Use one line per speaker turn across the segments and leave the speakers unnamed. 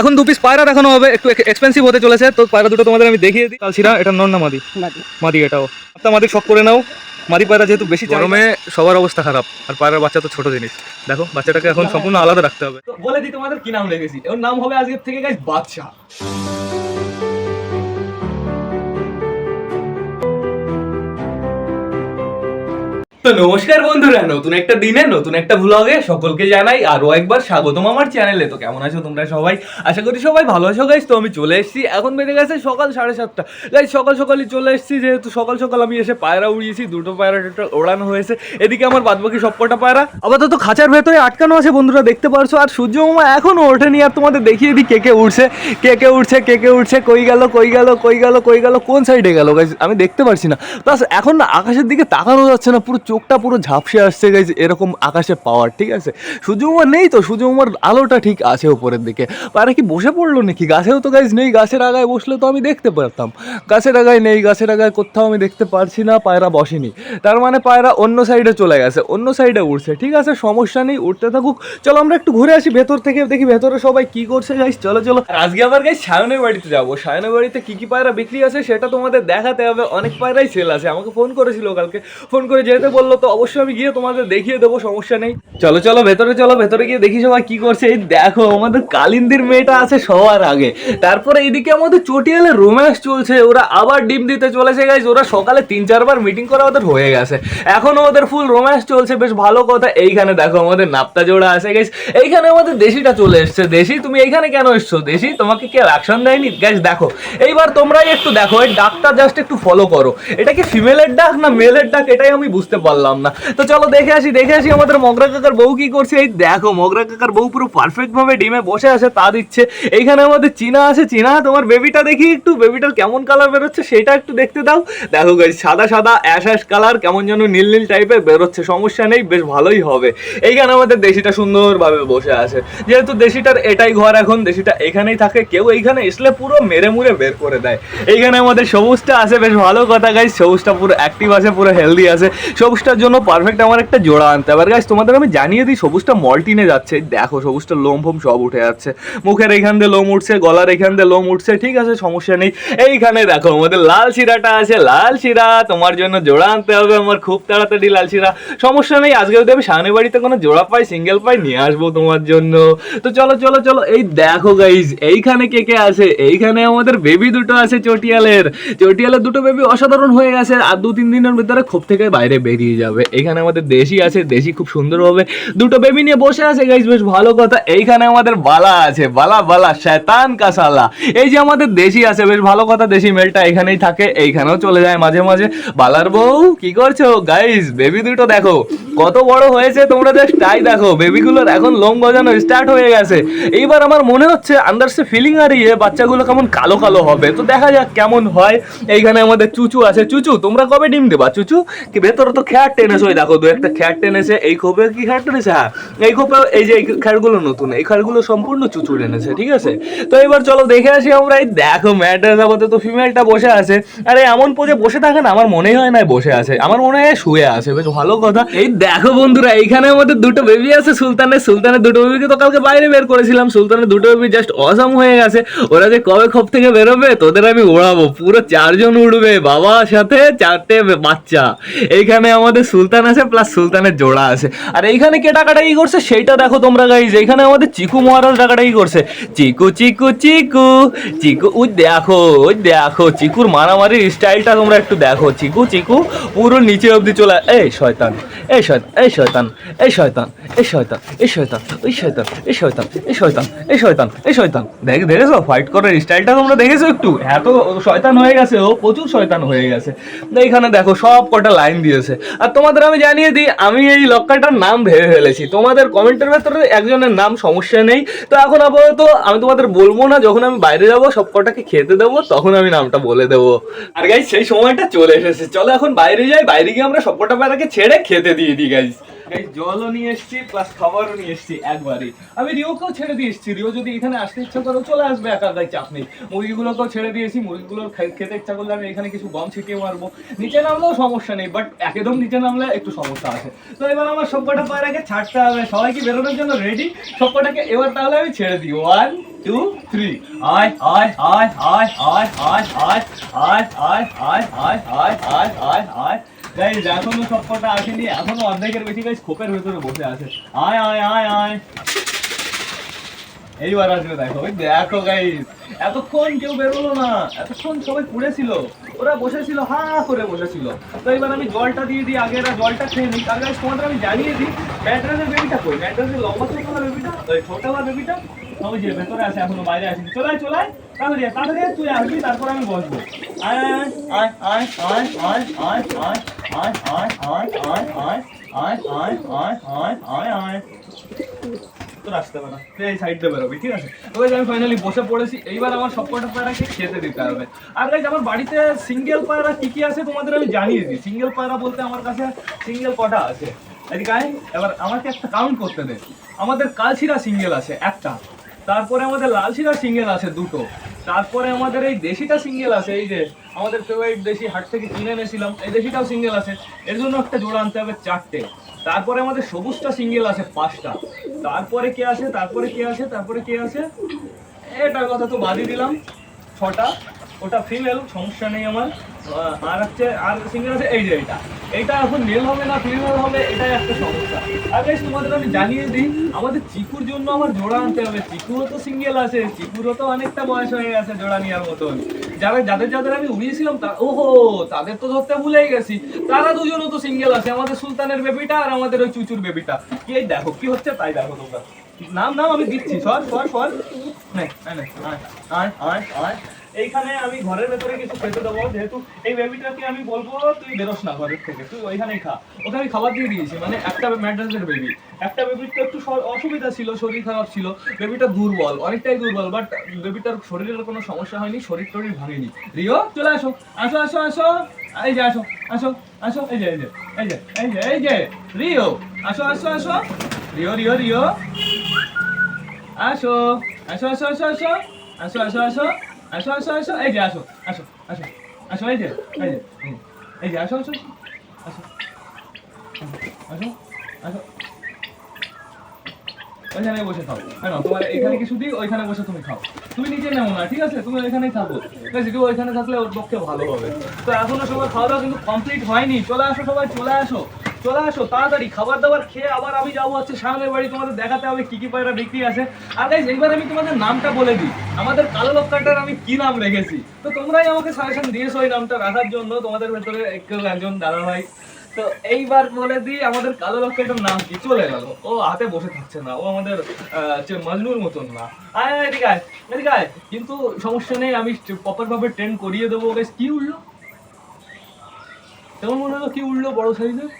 এখন দু পিস পায়রা দেখানো হবে একটু এক্সপেন্সিভ হতে চলেছে তো পায়রা দুটো তোমাদের আমি দেখিয়ে দিই। কালশিরা এটা নন না মাদি? মাদি। এটাও। আপনার মাদি শখ করে নাও। মাদি পায়রা যেহেতু বেশি গরমে সবার অবস্থা খারাপ আর পায়রার বাচ্চা তো ছোট জিনিস। দেখো বাচ্চাটাকে এখন সম্পূর্ণ আলাদা রাখতে হবে।
বলে দিই তোমাদের কি নাম রেখেছি ওর নাম হবে আজকের থেকে গাইস বাদশা তো নমস্কার বন্ধুরা, নতুন একটা দিনে, নতুন একটা ভ্লগে সকলকে জানাই আরও একবার স্বাগতম আমার চ্যানেলে তো কেমন আছো তোমরা সবাই? আশা করি সবাই ভালো আছো গাইস তো আমি চলে এসেছি। এখন বেজে গেছে সকাল সাড়ে সাতটা। গাইস সকাল সকালই চলে এসেছি, যেহেতু সকাল সকাল আমি এসে পায়রা উড়িয়েছি, দুটো পায়রা টোটাল ওড়ানো হয়েছে। এদিকে আমার বাদবাকি সব কটা পায়রা। আপাতত খাঁচার ভেতরে আটকানো আছে, বন্ধুরা, দেখতে পারছ। আর সূর্য মামা এখনও ওঠেনি। আর তোমাদের দেখিয়ে দিই কে কে উঠছে কে কে উঠছে কে কে উঠছে কই গেল কই গেল কই গেল কই গেল, কোন সাইডে গেল গাইজ আমি দেখতে পারছি না। প্লাস এখন না আকাশের দিকে তাকানো যাচ্ছে না, পুরো চোখটা পুরো ঝাপসে আসছে গাইজ এরকম আকাশে পাওয়ার, ঠিক আছে? সূর্যমামা নেই তো সূর্যমামার আলোটা ঠিক আছে উপরের দিকে। পায়রা কি বসে পড়ল নাকি? গাছেও তো গাইজ নেই, গাছের আগায় বসলে তো আমি দেখতে পারতাম। গাছের আগায় নেই, গাছের আগায় কোথাও আমি দেখতে পারছি না, পায়রা বসেনি। তার মানে পায়রা অন্য সাইডে চলে গেছে, অন্য সাইডে উঠছে ঠিক আছে? সমস্যা নেই উঠতে থাকুক। চলো আমরা একটু ঘুরে আসি ভেতর থেকে, দেখি ভেতরে সবাই কি করছে গাইস চলো চলো। আজকে আবার গাইস সায়নের বাড়িতে যাব। সায়নের বাড়িতে কি কি পায়রা বিক্রি আছে সেটা তোমাদের দেখাতে হবে। অনেক পায়রাই সেল আছে। আমাকে ফোন করেছিল কালকে। ফোন করে যেতে বলল তো অবশ্যই আমি গিয়ে তোমাদের দেখিয়ে দেবো, সমস্যা নেই। চলো চলো, ভেতরে চলো, ভেতরে গিয়ে দেখি সবাই কি করছে। এই দেখো, আমাদের কালিন্দির মেয়েটা আছে সবার আগে। তারপরে এইদিকে আমাদের চটিয়ালে রোম্যান্স চলছে, ওরা আবার ডিম দিতে চলেছে গাইজ ওরা সকালে তিন, চারবার মিটিং করা ওদের হয়ে গেছে। এখনও ওদের ফুল রোম্যান্স চলছে, বেশ ভালো কথা। এইখানে দেখো আমাদের নাপ্তা জোড়া আছে গাইজ এইখানে আমাদের দেশিটা চলে এসছে। দেশি, তুমি এইখানে কেন এসছো? দেশি, তোমাকে কেউ অ্যাকশন দেয়নি? গাইজ দেখো। এইবার তোমরাই একটু দেখো, এই ডাকটা জাস্ট একটু ফলো করো। এটা কি ফিমেলের ডাক না মেলের ডাক? এটাই আমি বুঝতে পারলাম না। তো চলো দেখে আসি দেখে আসি আমাদের মগরা কাকার বউ কি করছে। এই দেখো, মগরা কাকার বউ পুরো পারফেক্ট ভাবে ডিমে বসে আছে, তা দিচ্ছে। এইখানে আমাদের চীনা আছে। চীনা, তোমার বেবিটা দেখি একটু। বেবিটার কেমন কালার বেরোচ্ছে সেটা একটু দেখতে দাও। দেখো গাইজ সাদা সাদা অ্যাশ অ্যাশ কালার কেমন যেন নীল নীল টাইপের বেরোচ্ছে। সমস্যা নেই, বেশ ভালোই হবে। এইখানে আমাদের দেশিটা সুন্দরভাবে বসে আছে। যেহেতু দেশিটার এটাই ঘর এখন, দেশিটা এখানেই থাকে। কেউ এইখানে এসলে পুরো মেরে মুরে বের করে দেয়। এইখানে আমাদের সবুজটা আছে, বেশ ভালো কথা গাই সবুজটা পুরো অ্যাক্টিভ আছে, পুরো হেলদি আছে। সবুজটার জন্য পারফেক্ট আমার একটা জোড়া আনতে হবে। গাইজ তোমাদের আমি জানিয়ে দিই, সবুজটা মল্টিনে যাচ্ছে। দেখো, সবুজটা লোম ফোম সব উঠে যাচ্ছে। মুখের এখান দিয়ে লোম উঠছে, গলার এখান দিয়ে লোম উঠছে, ঠিক আছে, সমস্যা নেই। এইখানে দেখো, আমাদের লাল শিরাটা আছে, লাল শিরা। তোমার জন্য জোড়া আনতে হবে আমার খুব তাড়াতাড়ি লাল শিরা। সমস্যা নেই, আজকে যদি আমি সামনে বাড়িতে কোনো জোড়া পাই সিঙ্গেল পাই, নিয়ে আসব তোমার জন্য। তো চলো চলো চলো, এই দেখো গাইজ এইখানে কে কে আছে? এইখানে আমাদের বেবি দুটো আছে চটিয়ালের। চটিয়ালের দুটো বেবি অসাধারণ হয়ে গেছে। আর দু তিন দিনের ভিতরে খোপ থেকে বাইরে বেরিয়ে যাবে। এইখানে আমাদের দেশি আছে, দেশি খুব সুন্দরভাবে দুটো বেবি নিয়ে বসে আছে গাইজ বেশ ভালো কথা। এইখানে আমাদের বালা আছে, বালা বালা, শয়তান কাসালা এই যে আমাদের দেশি আছে, বেশ ভালো কথা, দেশি মেলটা এখানেই থাকে, এইখানেও চলে যায় মাঝে মাঝে। বালার বউ, কি করছ? গাইজ বেবি দুটো দেখো, কত বড় হয়েছে, তোমরা জাস্ট তাই দেখো। বেবিগুলোর এখন লোম গজানো স্টার্ট হয়ে গেছে। এইবার আমার মনে হচ্ছে আন্দার সে ফিলিং আর ইয়ে বাচ্চাগুলো কেমন কালো কালো হবে। তো দেখা যাক কেমন হয়। এইখানে আমাদের চুচু আছে। চুচু, তোমরা কবে ডিম দেবা? চুচু, কি ভেতরে তো খ্যাট টেনেছে, ওই দেখো, দু একটা খ্যাট টেনেছে, এই খোপে কি খ্যাট টেনেছে? হ্যাঁ এই খোপে, এই যে এই খ্যাটগুলো নতুন, এই খ্যাটগুলো সম্পূর্ণ চুচু টেনেছে, ঠিক আছে? তো এবার চলো দেখে আসি আমরা, এই দেখো ম্যাটার আপাতত ফিমেলটা বসে আছে। আরে, এমন পোজে বসে থাকে না, আমার মনেই হয় না বসে আছে, আমার মনে হয় শুয়ে আছে, বেশ ভালো কথা। এই দেখো বন্ধুরা, এইখানে আমাদের দুটো বেবি আছে, সুলতানের সুলতানের দুটো বেবিকে তো কালকে বাইরে বের করেছিলাম, সুলতানের দুটো বেবি জাস্ট অসাম হয়ে গেছে। ওরা যে কবে খোপ থেকে বেরোবে, তোদের আমি ওড়াবো, পুরো চারজন উঠবে বাবার সাথে চারটে বাচ্চা। এইখানে আমাদের সুলতান আছে প্লাস সুলতানের জোড়া আছে আর এইখানে কে টাকাটা কি করছে সেইটা দেখো তোমরা গাইজ এইখানে আমাদের চিকু মহারাজ টাকাটা কি করছে চিকু চিকু চিকু চিকু ওই দেখো ওই দেখো চিকুর মারামারির স্টাইলটা তোমরা একটু দেখো চিকু চিকু পুরো নিচে অবধি চলে এই শয়তান এই শয়তান এই শয়তান এই শয়তান এই শয়তান এই শয়তান ওই শয়তান এই শয়তান এই শয়তান এই শয়তান এই শয়তান দেখ দেখেছ ফাইট করার স্টাইলটা তোমরা দেখেছ একটু এত শয়তান হয়ে গেছে ও প্রচুর শয়তান হয়ে গেছে এইখানে দেখো সব কটা লাইন দিয়েছে আর তোমাদের আমি জানিয়ে দিই, আমি এই লক্কাটার নাম ভেবে ফেলেছি। তোমাদের কমেন্টের ভেতরে একজনের নাম সমস্যা নেই। তো এখন আপাতত আমি তোমাদের বলব না, যখন আমি বাইরে যাব সব কটাকে খেতে দেবো, তখন আমি নামটা বলে দেবো। আর গাইজ সেই সময়টা চলে এসেছে। চলো এখন বাইরে যাই, বাইরে গিয়ে আমরা সব কটা পায়রাকে ছেড়ে খেতে দিয়ে দিই গাইজ গাইজ জলও নিয়ে এসেছি প্লাস খাবারও নিয়ে এসেছি একবারই। আমি রিওকেও ছেড়ে দিয়ে এসেছি। রিও যদি এখানে আসতে ইচ্ছা করো চলে আসবে একা একাই চাপ নেই মুরগিগুলোকেও ছেড়ে দিয়েছি মুরগিগুলোর খেতে ইচ্ছা করলে আমি এখানে কিছু গম ছিটিয়ে মারবো। নিচে নামলেও সমস্যা নেই বাট একদম নিচে নামলে একটু সমস্যা আছে। তো এবার আমার সব কটা পায়রাকে ছাড়তে হবে। সবাই কি বেরোনোর জন্য রেডি সব কটাকে এবার তাহলে আমি ছেড়ে দিই। ওয়ান এখনও সব কটা আসেনি এখনও অর্ধেকের বেশি খোপের ভেতরে বসে আছে আয় আয় আয় আয় এইবার আসবে দেখো দেখো গাইজ এতক্ষণ কেউ বেরোলো না এতক্ষণ সবাই পড়েছিল ওরা বসেছিল হা করে বসেছিল তো এবার আমি জলটা দিয়ে দিই আগে জলটা খেয়ে নিই তার গাইজ তোমাদের আমি জানিয়ে দিই ম্যাট্রাসের বেবিটা কই ম্যাট্রাসের লম্বা ছোটলা বেবিটা ওই ছোটলা বেবিটা ভেতরে আছে এখনও বাইরে আসেনি চলে আয়, চলে আয়, তাড়াতাড়ি আয়, তাড়াতাড়ি আয়, তুই আসবি তারপর আমি বসবো এইবার আমার সবকটা পায়রাকে খেতে দিতে হবে আর আমার বাড়িতে সিঙ্গেল পায়রা কি কি আছে তোমাদের আমি জানিয়ে দিই সিঙ্গেল পায়রা বলতে আমার কাছে সিঙ্গেল কটা আছে এবার আমাকে একটা করতে দে আমাদের কালশিরা সিঙ্গেল আছে একটা তারপরে আমাদের লালশিরা সিঙ্গেল আছে দুটো। তারপরে আমাদের এই দেশিটা সিঙ্গেল আছে, এই যে আমাদের ফেভারিট দেশি হাট থেকে কিনে এনেছিলাম, এই দেশিটাও সিঙ্গেল আছে। এর জন্য একটা জোড়া আনতে হবে চারটে। তারপরে আমাদের সবুজটা সিঙ্গেল আছে, পাঁচটা। তারপরে কে আছে, তারপরে কে আছে, তারপরে কে আছে? এটার কথা তো বাদই দিলাম, ছটা। ওটা ফিমেল সমস্যা নেই আমার। আর হচ্ছে আর সিঙ্গেল আছে এই যে এইটা এইটা এখন মেল হবে না ফিমেল হবে এটাই একটা সমস্যা। আর তোমাদের আমি জানিয়ে দিই আমাদের চিকুর জন্য আমার জোড়া আনতে হবে। চিকুরও তো সিঙ্গেল আছে চিকুরও তো অনেকটা বয়স হয়ে গেছে জোড়া নেওয়ার মতন। যারা যাদের যাদের আমি উড়িয়েছিলাম তা ওহো তাদের তো ধরতে ভুলেই গেছি। তারা দুজনও তো সিঙ্গেল আছে আমাদের সুলতানের বেবিটা আর আমাদের ওই চুচুর বেবিটা। কি এই দেখো কি হচ্ছে? তাই দেখো তোমরা। নাম নাম আমি দিচ্ছি সর সর সর। আয়, আয়, আয়, আয়। এইখানে আমি ঘরের ভেতরে কিছু খেতে দেবো। যেহেতু এই বেবিটাকে আমি বলব, তুই বেরোস না ঘরের থেকে, তুই ওইখানেই খা। ওকে আমি খাবার দিয়ে দিয়েছি মানে একটা ম্যাড্রাসের বেবি একটা বেবির তো একটু অসুবিধা ছিল, শরীর খারাপ ছিল। বেবিটা দুর্বল, অনেকটাই দুর্বল বাট বেবিটার শরীরের কোনো সমস্যা হয়নি, শরীর টরীর ভাঙেনি। রিও, চলে আসো আসো আসো আসো। এই যে, আসো আসো আসো, এই যে এই যে এই যে এই যে এই যে। রিও, আসো আসো আসো। Rio Rio Rio. আসো আসো আসো আসো আসো। আসো আসো আসো। আসো আসো আসো এই যে আসো আসো আসো আসো এই যে এই যে এই যে, আসো আসো আসো আসো আসো ওইখানে বসে খাও হ্যাঁ না তোমার এখানে কিছু দিই ওইখানে বসে তুমি খাও। তুমি নিচে নেও না ঠিক আছে? তুমি ওইখানেই থাকো। কেউ ওইখানে থাকলে ওর পক্ষে ভালো হবে। তো এখনও সবার খাওয়া দাওয়া কিন্তু কমপ্লিট হয়নি। চলে আসো সবাই চলে আসো। চলে আসো, তাড়াতাড়ি খাবার দাবার খেয়ে আবার আমি যাব হচ্ছে সামনের বাড়ি, তোমাদের দেখাতে হবে কি কি পায়রা বিক্রি আছে। আর গাইজ এইবার আমি তোমাদের নামটা বলে দিই। আমাদের কালো লক্কাটার আমি কি নাম রেখেছি? তো তোমরাই আমাকে সাজেশন দিয়েছ ওই নামটা রাখার জন্য, তোমাদের ভেতরে একজন দাদা ভাই। তো এইবার বলে দিই, আমাদের কালো লক্ষ্যটার নাম কি? চলে গেল। ও হাতে বসে থাকছে না, ও আমাদের মজনুর মতন না। আয় এদিকে আয় এদিকে আয়। কিন্তু সমস্যা নেই, আমি প্রপার ভাবে ট্রেন করিয়ে দেবো। বেশ কি উঠল? তেমন মনে হলো কি উঠল বড় সাইজের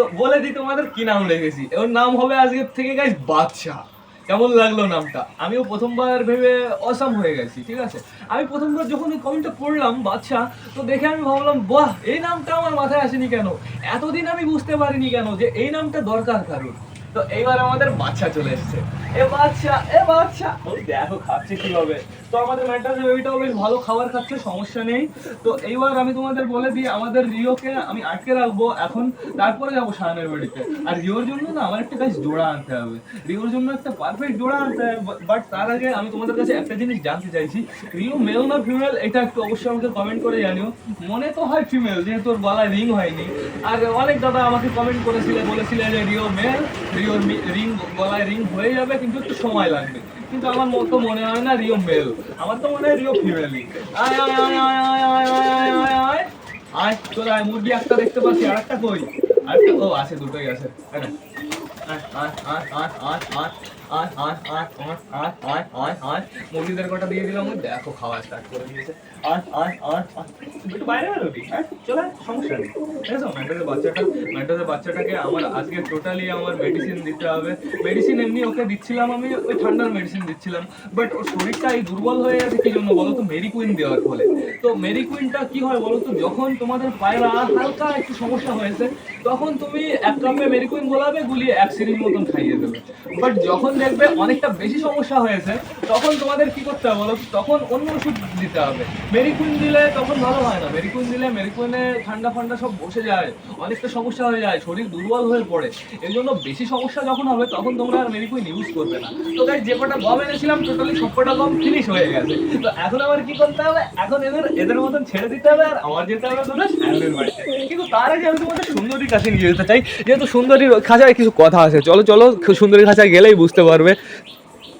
তো বলে দিই তোমাদের কি নাম রেখেছি ওর নাম হবে আজকের থেকে গাইস বাদশাহ। কেমন লাগল নামটা? আমিও প্রথমবার ভেবে অসাম হয়ে গেছি, ঠিক আছে? আমি প্রথমবার যখন এই কমেন্টটা পড়লাম বাদশাহ, তো দেখে আমি ভাবলাম, বাহ, এই নামটা আমার মাথায় আসেনি কেন? এতদিন আমি বুঝতে পারিনি কেন যে এই নামটা দরকার কারণ তো এইবার আমাদের বাচ্চা চলে এসেছে। এ বাচ্চা এ বাচ্চা। ওই দেখো খাচ্ছে কীভাবে। তো আমাদের ম্যাটার বেবিটাও বেশ ভালো খাবার খাচ্ছে, সমস্যা নেই। তো এইবার আমি তোমাদের বলে দিই, আমাদের রিওকে আমি আটকে রাখব এখন। তারপরে যাব শাহানের বাড়িতে। আর রিওর জন্য না আমার একটা কাজ জোড়া আনতে হবে। রিওর জন্য একটা পারফেক্ট জোড়া আনতে হবে। বাট তার আগে আমি তোমাদের কাছে একটা জিনিস জানতে চাইছি। রিও মেল না ফিমেল এটা একটু অবশ্যই আমাকে কমেন্ট করে জানিও। মনে তো হয় ফিমেল যেহেতু ওর গলায় রিং হয়নি। আর অনেক দাদা আমাকে কমেন্ট করেছিলে, বলেছিলে যে রিও মেল রিওর রিং গলায় রিং হয়ে যাবে কিন্তু একটু সময় লাগবে কিন্তু আমার মতো মনে হয় না রিও মেল আমার তো মনে হয় রিও ফিমেলই আয় চলে আয় মুরগি একটা দেখতে পাচ্ছি আর একটা কই আরেকটা ও আছে দুটোই আছে আয় আয় আয় আয় আয় আয় আয় আয় আয় আয় আয় আয় আয় আয়। মুরগিদের কটা দিয়ে দিলাম দেখো, খাওয়া স্টার্ট করে দিয়েছে। আয় আয় আয় একটু বাইরে বেরোবি আয়, চলে সমস্যা নেই। ঠিক আছে বাচ্চাটা ম্যান্টাসের বাচ্চাটাকে আমার আজকে টোটালি আমার মেডিসিন দিতে হবে। মেডিসিন এমনি ওকে দিচ্ছিলাম আমি, ওই ঠান্ডার মেডিসিন দিচ্ছিলাম। বাট ওর শরীরটা এই দুর্বল হয়ে গেছে, কি জন্য বলো তো? মেরি কুইন দেওয়ার ফলে। তো মেরি কুইনটা কি হয় বলো তো? যখন তোমাদের পায়রা হালকা একটু সমস্যা হয়েছে, তখন তুমি এক কাপে মেরি কুইন গোলাবে, গুলিয়ে এক সিরিজ মতন খাইয়ে দেবে। বাট যখন দেখবে অনেকটা বেশি সমস্যা হয়েছে, তখন তোমাদের কি করতে হবে বলো তখন অন্য ওষুধ দিতে হবে। মেরিকুইন দিলে তখন ভালো হয় না। মেরিকুইন দিলে মেরিকুইনে ঠান্ডা ফান্ডা সব বসে যায়, অনেকটা সমস্যা হয়ে যায়, শরীর দুর্বল হয়ে পড়ে। এই জন্য বেশি সমস্যা যখন হবে, তখন তোমরা আর মেরিকুইন ইউজ করবে না। তো গাইজ যে কটা গম এনেছিলাম টোটালি সব কটা গম ফিনিশ হয়ে গেছে। তো এখন আবার কি করতে হবে? এখন এদের এদের মতন ছেড়ে দিতে হবে, আর আমার যেতে হবে তোমরা সায়নের বাড়িতে কিন্তু তার আগে আমি তোমাদের সুন্দরীর কাছে নিয়ে যেতে চাই। যেহেতু সুন্দরীর খাঁচায় কিছু কথা আছে, চলো চলো, সুন্দরীর খাঁচায় গেলেই বুঝতে পারবে।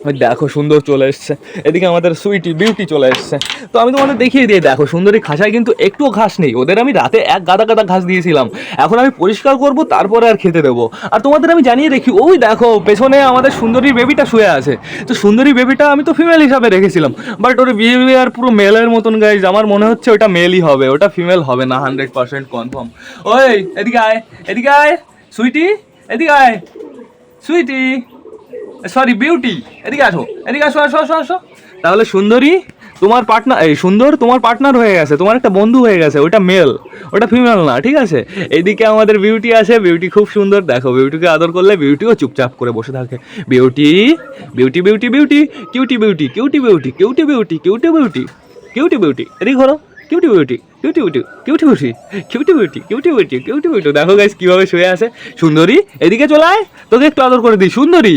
ওই দেখো সুন্দর চলে এসছে। এদিকে আমাদের সুইটি বিউটি চলে এসছে। তো আমি তোমাদের দেখিয়ে দিয়ে দেখো সুন্দরী খাঁচায় কিন্তু একটুও ঘাস নেই। ওদের আমি রাতে এক গাদা গাদা ঘাস দিয়েছিলাম। এখন আমি পরিষ্কার করব, তারপরে আর খেতে দেবো। আর তোমাদের আমি জানিয়ে রেখি, ওই দেখো, পেছনে আমাদের সুন্দরী বেবিটা শুয়ে আছে। তো সুন্দরী বেবিটা আমি তো ফিমেল হিসাবে রেখেছিলাম। বাট ওর বিহেভিয়ার পুরো মেলের মতন গাইজ আমার মনে হচ্ছে ওটা মেলই হবে। ওটা ফিমেল হবে না হান্ড্রেড পার্সেন্ট কনফার্ম ওই, এদিকে আয় এদিকে আয় সুইটি এদিকে আয় সুইটি সরি বিউটি এদিকে আসো এদিকে আসো আসো আসো আসো তাহলে সুন্দরী তোমার পার্টনার এই সুন্দর তোমার পার্টনার হয়ে গেছে তোমার একটা বন্ধু হয়ে গেছে ওটা মেল ওটা ফিমেল না ঠিক আছে এইদিকে আমাদের বিউটি আছে বিউটি খুব সুন্দর দেখো বিউটিকে আদর করলে বিউটিও চুপচাপ করে বসে থাকে beauty beauty beauty beauty cutie beauty cutie beauty cutie beauty cutie beauty cutie beauty এদিকে ঘোরো cutie beauty cutie beauty cutie beauty cutie beauty cutie beauty cutie beauty দেখো গাইস কীভাবে শুয়ে আছে সুন্দরী এদিকে চলে আয় তোকে একটু আদর করে দিই সুন্দরী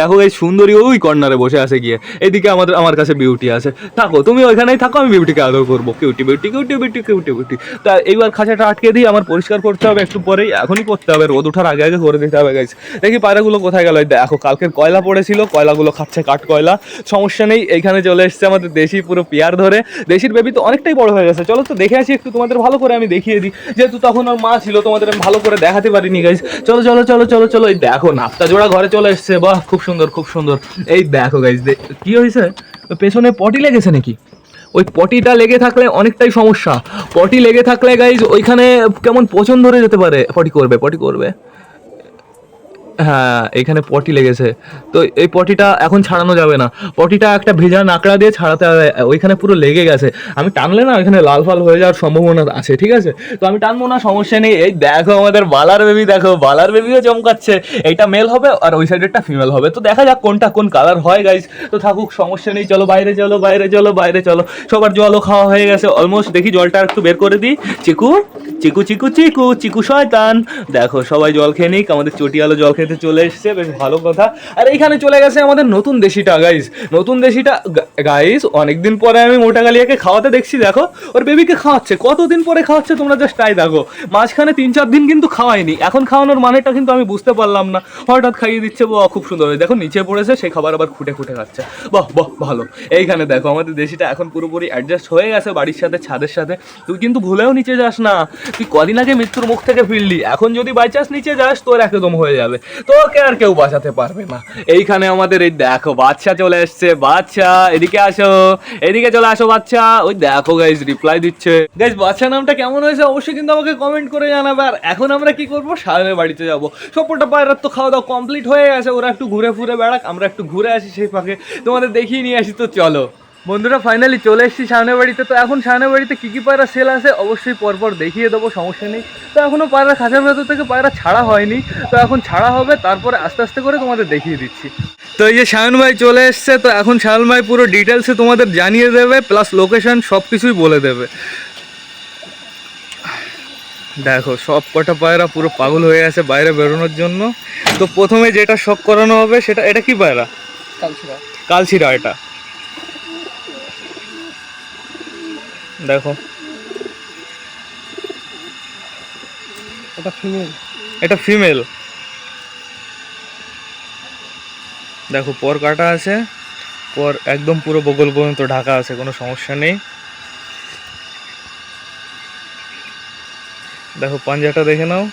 দেখো এই সুন্দরী ওই কর্নারে বসে আছে গিয়ে। এদিকে আমাদের, আমার কাছে বিউটি আছে। থাকো, তুমি ওইখানেই থাকো, আমি বিউটিকে আদর করব। Cutie beauty cutie beauty cutie beauty তা এইবার খাঁচাটা আটকে দিই আমার পরিষ্কার করতে হবে একটু পরেই, এখনই করতে হবে, রোদ ওঠার আগে আগে করে দিতে হবে গাইস দেখি পায়রাগুলো কোথায় গেল। দেখো, কালকের কয়লা পড়েছিল, কয়লাগুলো খাচ্ছে কাঠ কয়লা। সমস্যা নেই, এইখানে চলে এসছে আমাদের দেশি, পুরো পেয়ার ধরে। দেশির বেবি তো অনেকটাই বড় হয়ে গেছে। চলো তো দেখে আসি, একটু তোমাদের ভালো করে আমি দেখিয়ে দিই। যেহেতু তখন ওর মা ছিল, তোমাদের আমি ভালো করে দেখাতে পারিনি গাইস চলো চলো চলো চলো চলো, এই দেখো নাপ্তা জোড়া ঘরে চলে এসছে। বাহ, খুব সুন্দর, খুব সুন্দর। এই দেখো গাইস কি হয়েছে? পেছনে পটি লেগেছে নাকি? ওই পটিটা লেগে থাকলে অনেকটাই সমস্যা। পটি লেগে থাকলে গাইজ ওইখানে কেমন পচন ধরে যেতে পারে। পটি করবে পটি করবে। হ্যাঁ এখানে পটি লেগেছে। তো এই পটিটা এখন ছাড়ানো যাবে না। পটিটা একটা ভেজা নাকড়া দিয়ে ছাড়াতে হবে, ওইখানে পুরো লেগে গেছে। আমি টানলে না, ওইখানে লাল ফাল হয়ে যাওয়ার সম্ভাবনা আছে, ঠিক আছে? তো আমি টানবো না, সমস্যা নেই। এই দেখো আমাদের বালার বেবি দেখো, বালার বেবিও চমকাচ্ছে। এইটা মেল হবে আর ওই সাইডেরটা ফিমেল হবে। তো দেখা যাক কোনটা কোন কালার হয় গাইজ তো থাকুক, সমস্যা নেই, চলো বাইরে চলো বাইরে চলো বাইরে, চলো। সবার জলও খাওয়া হয়ে গেছে। অলমোস্ট দেখি জলটা একটু বের করে দিই। চিকু চিকু চিকু চিকু চিকু শয়তান। দেখো, সবাই জল খেয়ে নিক, আমাদের চটিয়ালো জল খেতে চলে এসছে, বেশ ভালো কথা। আর এইখানে চলে গেছে আমাদের নতুন দেশিটা গাইস নতুন দেশিটা গাইস অনেকদিন পরে আমি মোটা গালিয়াকে খাওয়াতে দেখছি, দেখো। ওর বেবিকে খাওয়াচ্ছে। কতদিন পরে খাওয়াচ্ছে তোমরা জাস্ট তাই দেখো। মাঝখানে তিন চার দিন কিন্তু খাওয়ায়নি। এখন খাওয়ানোর মানেটা কিন্তু আমি বুঝতে পারলাম না। হঠাৎ খাইয়ে দিচ্ছে, বাহ, খুব সুন্দর দেখো, নিচে পড়েছে সেই খাবার আবার খুঁটে খুঁটে খাচ্ছে। বাহ বাহ, ভালো। এইখানে দেখো, আমাদের দেশিটা এখন পুরোপুরি অ্যাডজাস্ট হয়ে গেছে বাড়ির সাথে, ছাদের সাথে। তুই কিন্তু ভুলেও নিচে যাস না। তুই কদিন আগে মৃত্যুর মুখ থেকে ফিরলি। এখন যদি বাই চান্স নিচে যাস, তোর একদম হয়ে যাবে। তোকে আর কেউ বাঁচাতে পারবে না। এইখানে আমাদের এই দেখো, বাচ্চা চলে এসছে, বাচ্চা, এদিকে আসো, এদিকে চলে আসো বাচ্চা। ওই দেখো গাইজ রিপ্লাই দিচ্ছে। গাইজ বাচ্চা নামটা কেমন হয়েছে অবশ্যই কিন্তু আমাকে কমেন্ট করে জানাবে। আর এখন আমরা কি করব? সায়নের বাড়িতে যাব। সবকটা পায়রার তো খাওয়া দাওয়া কমপ্লিট হয়ে গেছে। ওরা একটু ঘুরে ফুরে বেড়াক, আমরা একটু ঘুরে আসি সেই ফাঁকে। তোমাদের দেখিয়ে নিয়ে আসি, তো চলো। বন্ধুরা ফাইনালি চলে এসেছি সামনের বাড়িতে। তো এখন সামনের বাড়িতে কী কী পায়রা সেল আছে? অবশ্যই পরপর দেখিয়ে দেবো সমস্যা নেই। তো এখনও পায়রা খাঁচার ভেতর থেকে পায়রা ছাড়া হয়নি। তো এখন ছাড়া হবে তারপরে আস্তে আস্তে করে তোমাদের দেখিয়ে দিচ্ছি। তো এই যে সায়ন ভাই চলে এসছে তো এখন সায়ন ভাই পুরো ডিটেলসে তোমাদের জানিয়ে দেবে প্লাস লোকেশন সব কিছুই বলে দেবে। দেখো সব কটা পায়রা পুরো পাগল হয়ে আছে বাইরে বেরোনোর জন্য। তো প্রথমে যেটা শখ করানো হবে সেটা এটা কি পায়রা? কালচিরা এটা। দেখো।
এটা ফিমেল
এটা ফিমেল দেখো পর কাটা আছে। পর একদম পুরো বগল পর্যন্ত ঢাকা আছে কোনো সমস্যা নেই। দেখো পাঞ্জাটা দেখে নাও।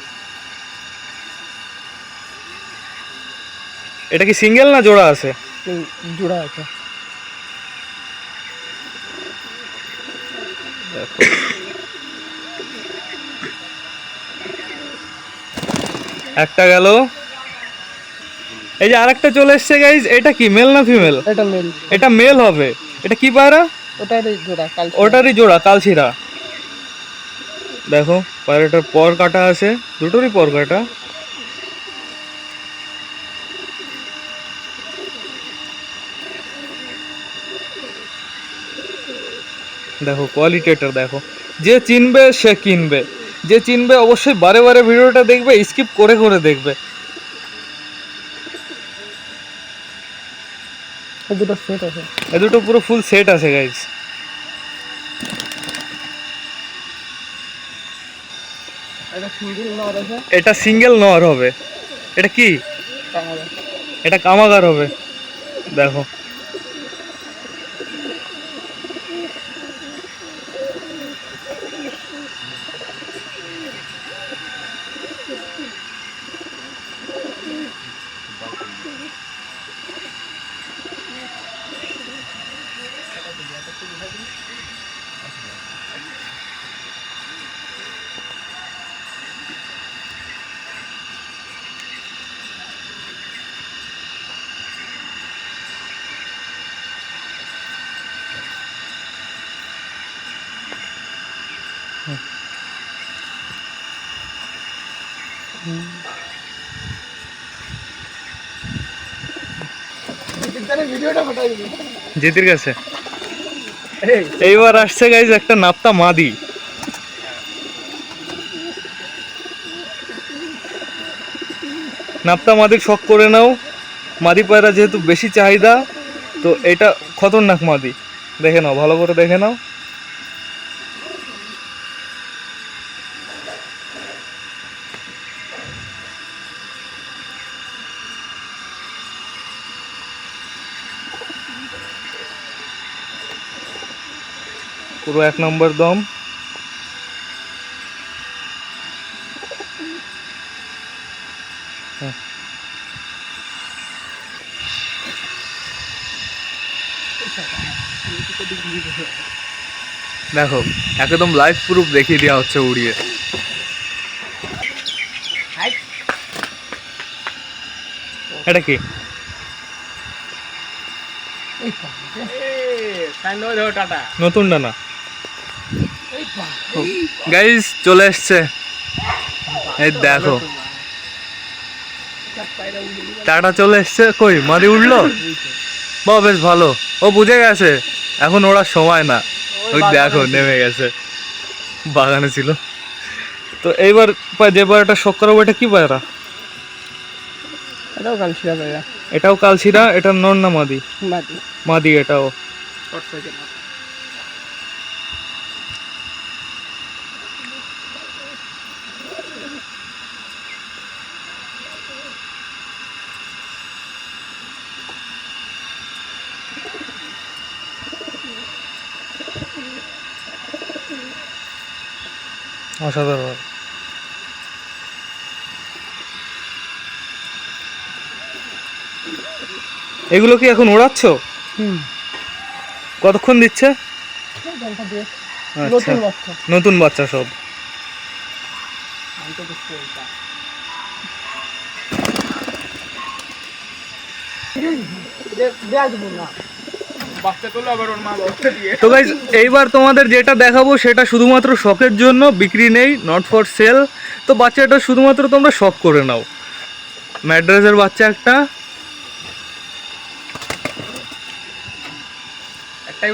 এটা কি সিঙ্গেল না জোড়া আছে?
জোড়া আছে।
দেখো। একটা গেল। এই যে আরেকটা চলে এসছে গাইজ এটা কি মেল না ফিমেল
এটা মেল
এটা মেল হবে। এটা কি পায়রা?
ওটারই জোড়া কাল
ওটারই জোড়া কালছিরা দেখো পায়রাটার পর কাটা আছে। দুটোরই পর কাটা।
দেখো কোয়ালিটিটা দেখো। যে চিনবে সে কিনবে। যে চিনবে অবশ্যই বারে বারে ভিডিওটা দেখবে স্কিপ করে করে দেখবে।
দুটো সেট আছে।
এ দুটো পুরো ফুল সেট আছে গাইজ
এটা সিঙ্গেল নর
হবে। এটা কি? এটা কামাগার হবে। দেখো। জিতির কাছে। এইবার আসছে গাইজ একটা নাপ্তা মাদি। নাপ্তা মাদির শখ করে নাও। মাদি পায়রা যেহেতু বেশি চাহিদা তো এটা খতরনাক মাদি। দেখে নাও ভালো করে দেখে নাও। পুরো এক নম্বর দম। হ্যাঁ। দেখো একদম লাইভ প্রুফ দেখিয়ে দেওয়া হচ্ছে উড়িয়ে। এটা কি? নতুন ডানা গাইজ চলে এসছে। এই দেখো। টাটা চলে এসছে। কই মাদি উঠল? বা বেশ ভালো। ও বুঝে গেছে। এখন ওরা সময় না। ওই দেখো নেমে গেছে। বাগানে ছিল। তো এইবার যে পায়রাটা শখ করাবো এটা কি পায়রা
এটাও কাল ছিড়া ভাইয়া
এটাও কালছিরা এটা নর না মাদি?
মাটি
মাদি এটাও। অসাধারণ। এগুলো কি এখন ওড়াচ্ছ? কতক্ষণ দিচ্ছে? আচ্ছা।
নতুন বাচ্চা।
সব।
এটা দেখব না।
তো গাইজ এইবার তোমাদের যেটা দেখাবো সেটা শুধুমাত্র শখের জন্য বিক্রি নেই নট ফর সেল তো বাচ্চাটা শুধুমাত্র তোমরা শখ করে নাও। ম্যাড্রাসের বাচ্চা একটা।
একটাই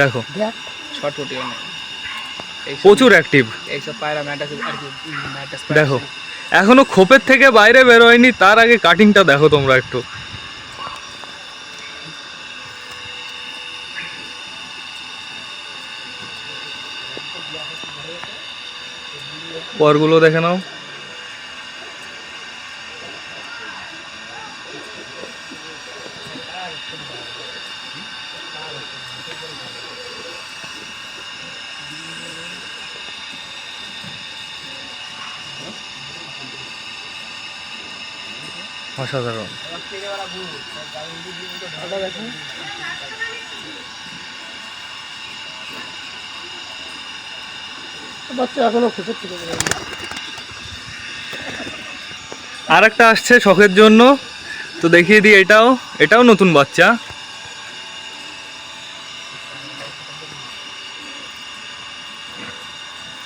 দেখো। প্রচুর অ্যাক্টিভ
এইসব পায়রা ম্যাটাস
দেখো। এখনও খোপের থেকে বাইরে বেরোয়নি তার আগে কাটিংটা দেখো তোমরা একটু। পরগুলো দেখে নাও। অসাধারণ।
বাচ্চা এখনও খুঁজে থেকে
আর একটা আসছে শখের জন্য। তো দেখিয়ে দিই এটাও। এটাও নতুন বাচ্চা।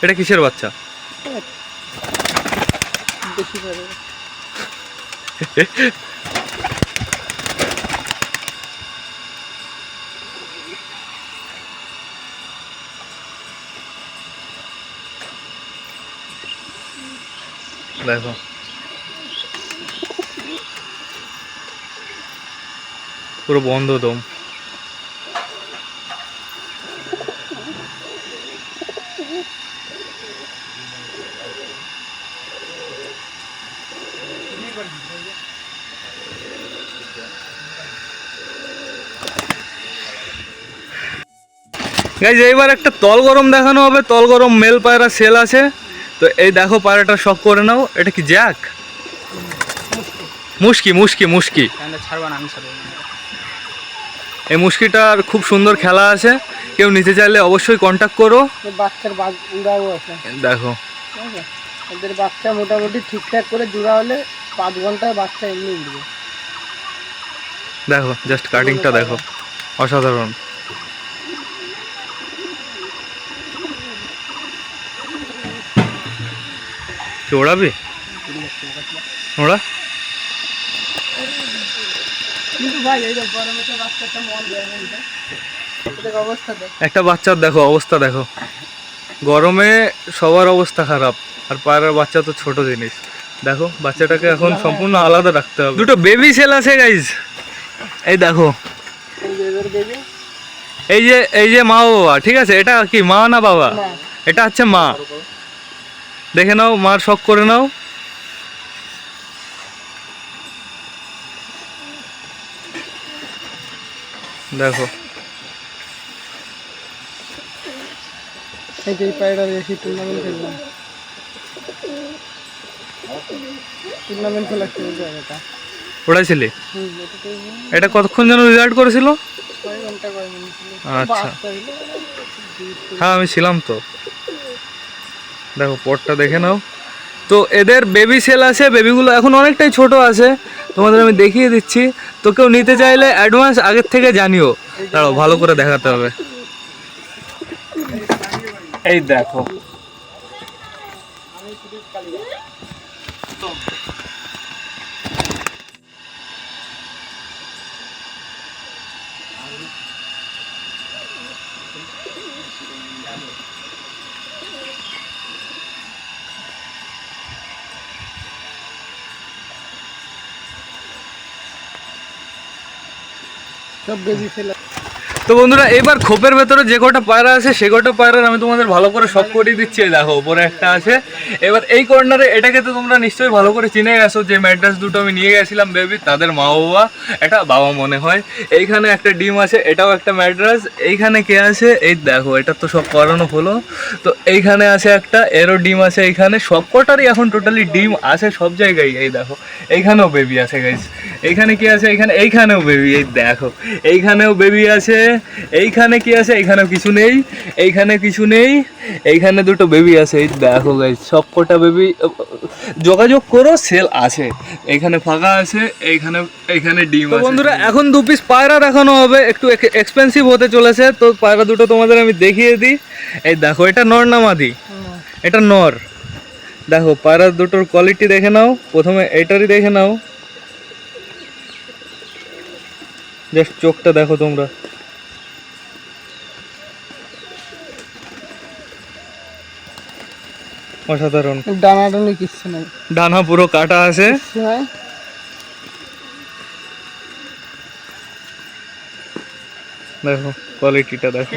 এটা কিসের বাচ্চা?
네, 네,
네. 그래서 그리고 원더돔. গাইজ এইবার একটা তল গরম দেখানো হবে তল গরম মেল পায়রা সেল আছে। তো এই দেখো পায়রাটা শখ করে নাও এটা কি জ্যাক? মুশকি মুশকি মুশকি। এই মুশকিটার খুব সুন্দর খেলা আছে কেউ নিতে চাইলে অবশ্যই কন্ট্যাক্ট করো।
বাচ্চার উড়াও আছে।
দেখো।
এদের বাচ্চা মোটামুটি ঠিকঠাক করে জোড়া হলে পাঁচ ঘন্টায় বাচ্চা এমনি উঠবে
দেখো জাস্ট কাটিংটা দেখো। অসাধারণ।
অবস্থা দেখ
একটা বাচ্চার দেখো অবস্থা দেখো। গরমে সবার অবস্থা খারাপ আর পায়রার বাচ্চা তো ছোট জিনিস। দেখো বাচ্চাটাকে এখন সম্পূর্ণ আলাদা রাখতে হবে। দুটো বেবি সেল আছে গাইজ এই দেখো।
এই যে
এই যে মা বাবা ঠিক আছে? এটা কি মা না বাবা? এটা হচ্ছে মা। দেখে নাও মার শখ করে নাও। দেখো।
এই যে এই পায়রা বেশি টুর্নামেন্ট খেললাম টুর্নামেন্ট খেলা এটা
কতক্ষণ যেন রেজাল্ট করেছিল? আচ্ছা। হ্যাঁ আমি ছিলাম তো। দেখো, পটটা দেখে নাও। তো এদের বেবি সেল আছে বেবিগুলো এখন অনেকটাই ছোট আছে। তোমাদের আমি দেখিয়ে দিচ্ছি। তো কেউ নিতে চাইলে অ্যাডভান্স আগের থেকে জানিও। দাঁড়াও, ভালো করে দেখাতে হবে। এই দেখো
সব বেবি ফেলা
তো বন্ধুরা, এবার খোপের ভেতরে যে কটা পায়রা আছে, সে কটা পায়রার আমি তোমাদের ভালো করে সব করিয়ে দিচ্ছি। দেখো, উপরে একটা আছে। এবার এই কর্নারে এটাকে তো তোমরা নিশ্চয়ই ভালো করে চিনে গেছো যে ম্যাড্রাস দুটো আমি নিয়ে গেছিলাম বেবি তাদের মা বাবা এটা বাবা মনে হয়। এইখানে একটা ডিম আছে, এটাও একটা ম্যাড্রাস। এইখানে কে আছে? এই দেখো, এটা তো সব করানো হলো। তো এইখানে আছে একটা, এরও ডিম আছে এইখানে। সব কটারই এখন টোটালি ডিম আছে সব জায়গায়। এই দেখো, এইখানেও বেবি আছে গাইস এইখানে কে আছে? এইখানে, এইখানেও বেবি এই দেখো। এইখানেও বেবি আছে। এইখানে কি আছে? এইখানেও কিছু নেই। এইখানে কিছু নেই। এইখানে দুটো বেবি আছে। এই দেখো গাইস সব কটা বেবি যোগাযোগ করো সেল আছে। এখানে ফাঁকা আছে এইখানে এইখানে ডিম আছে। বন্ধুরা এখন দু পিস পায়রা দেখানো হবে। একটু এক্সপেন্সিভ হতে চলেছে। তো পায়রা দুটো তোমাদের আমি দেখিয়ে দিই। এই দেখো এটা নর না মাদি? এটা নর। দেখো পায়রা দুটোর কোয়ালিটি দেখে নাও। প্রথমে এটারই দেখে নাও। জাস্ট চোখটা দেখো তোমরা। অসাধারণ।
ডানাডানি কিচ্ছু নাই।
ডানা পুরো কাটা আছে। দেখো কোয়ালিটিটা দেখো।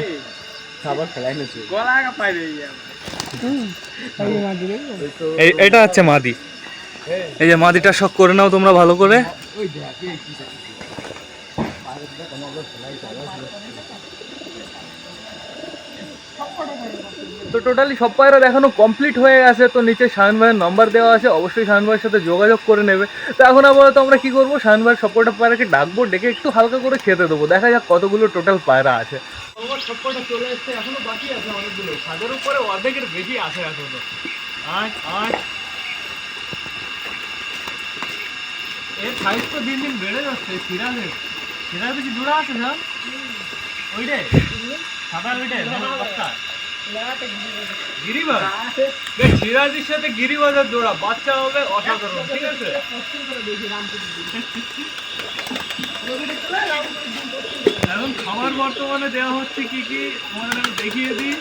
এই
এটা হচ্ছে মাদি। এই যে মাদিটা শখ করে নাও তোমরা ভালো করে। তো টোটালি সব পায়রা দেখানো কমপ্লিট হয়ে গেছে, তো নিচে শায়ন ভাইয়ের নাম্বার দেওয়া আছে, অবশ্যই শায়ন ভাইয়ের সাথে যোগাযোগ করে নেবে। তো এখন আপাতত আমরা কি করব শায়ন ভাইয়ের সবকটা পায়রাকে ডাকবো, ডেকে একটু হালকা করে খেতে দেবো। দেখা যাক কতগুলো টোটাল পায়রা আছে। সবকটা চলে এখনও বাকি আছে অনেকগুলো। ছাদের উপরে অর্ধেকের বেশি আছে এখনও। এর সাইজ তো দিন দিন বেড়ে যাচ্ছে কি আছে ওইটাই সাদা ওইটাই সাথে গিরিবাজের বাচ্চা হবে অসাধারণ এখন খাবার বর্তমানে দেওয়া হচ্ছে কি কি? তোমাদের দেখিয়ে দিই।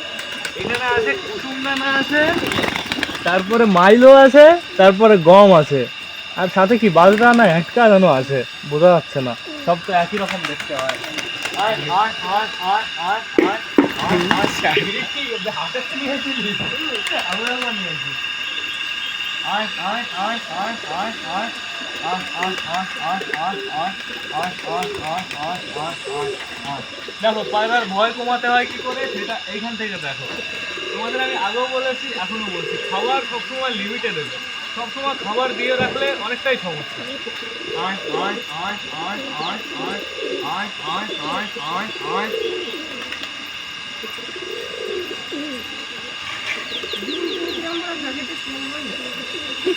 এখানে আছে কুসুম দানা আছে, তারপরে মাইলো আছে, তারপরে গম আছে। আর সাথে কি, বাজরা না একটা যেন আছে, বোঝা যাচ্ছে না। সব তো একই রকম দেখতে হয়। দেখো পায়রার ভয় কমাতে হয় কি করে সেটা এইখান থেকে দেখো তোমাদের আমি আগেও বলেছি এখনও বলছি খাবার সবসময় লিমিটে দেবে সবসময় খাবার দিয়ে রাখলে অনেকটাই সমস্যা আয় আয় আয় আয় আয় আয় আয় আয় আয় আয় আয়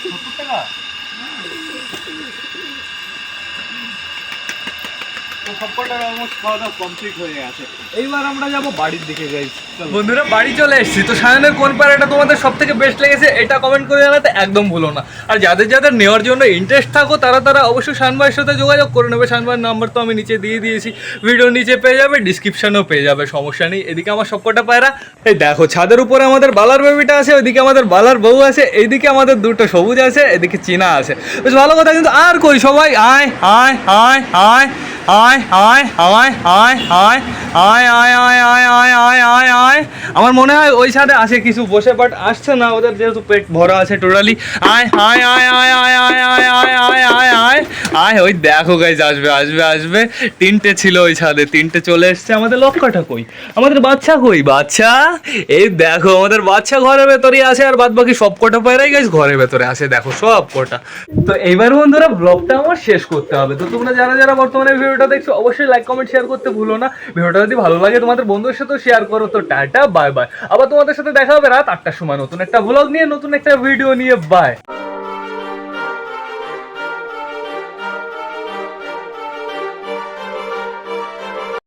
どこから? বন্ধুরা, বাড়ি চলে এসেছি। তো সায়নের কোন তোমাদের বেস্ট লেগেছে, এটা কমেন্ট করে জানাতে একদম না। আর যাদের যাদের নেওয়ার জন্য ইন্টারেস্ট থাকো, তারা তারা সাথে যোগাযোগ করে নেবে। নাম্বার তো আমি নিচে দিয়ে দিয়েছি। ভিডিওর নিচে পেয়ে যাবে ডিসক্রিপশনেও পেয়ে যাবে, সমস্যা নেই। এদিকে আমার সবকটা পায়রা। এই দেখো, ছাদের উপরে আমাদের বালার বেবিটা আছে, ওইদিকে আমাদের বালার বউ আছে, এইদিকে আমাদের দুটো সবুজ আছে, এদিকে চীনা আছে। বেশ ভালো কথা, কিন্তু আর কই সবাই? আয় আয় আয় আয়। hi, hi, hi, hi, hi. আয় আয় আয় আয় আয় আয় আয় আয় আমার মনে হয় ওই ছাদে আছে কিছু বসে বাট আসছে না ওদের যেহেতু পেট ভরা আছে টোটালি আয় আয় আয় আয় আয় আয় আয় আয় আয় আয় আয় আয় ওই দেখো গাইজ আসবে আসবে আসবে তিনটে ছিল ওই ছাদে তিনটে চলে এসছে আমাদের লক্ষ্যটা কই আমাদের বাচ্চা কই বাচ্চা এই দেখো আমাদের বাচ্চা ঘরের ভেতরেই আছে আর বাদ বাকি সব কটা পায়রাই গাইজ ঘরের ভেতরে আছে দেখো সব কটা তো এইবার বন্ধুরা ব্লগটা আমার শেষ করতে হবে তো তোমরা যারা যারা বর্তমানে ভিডিওটা দেখছ অবশ্যই লাইক কমেন্ট শেয়ার করতে ভুলো না ভিডিওটা যদি ভালো লাগে তোমাদের বন্ধুদের সাথে শেয়ার করো, তো টাটা বাই বাই আবার তোমাদের সাথে দেখা হবে রাত আটটার সময় নতুন একটা ব্লগ নিয়ে, নতুন একটা ভিডিও নিয়ে বাই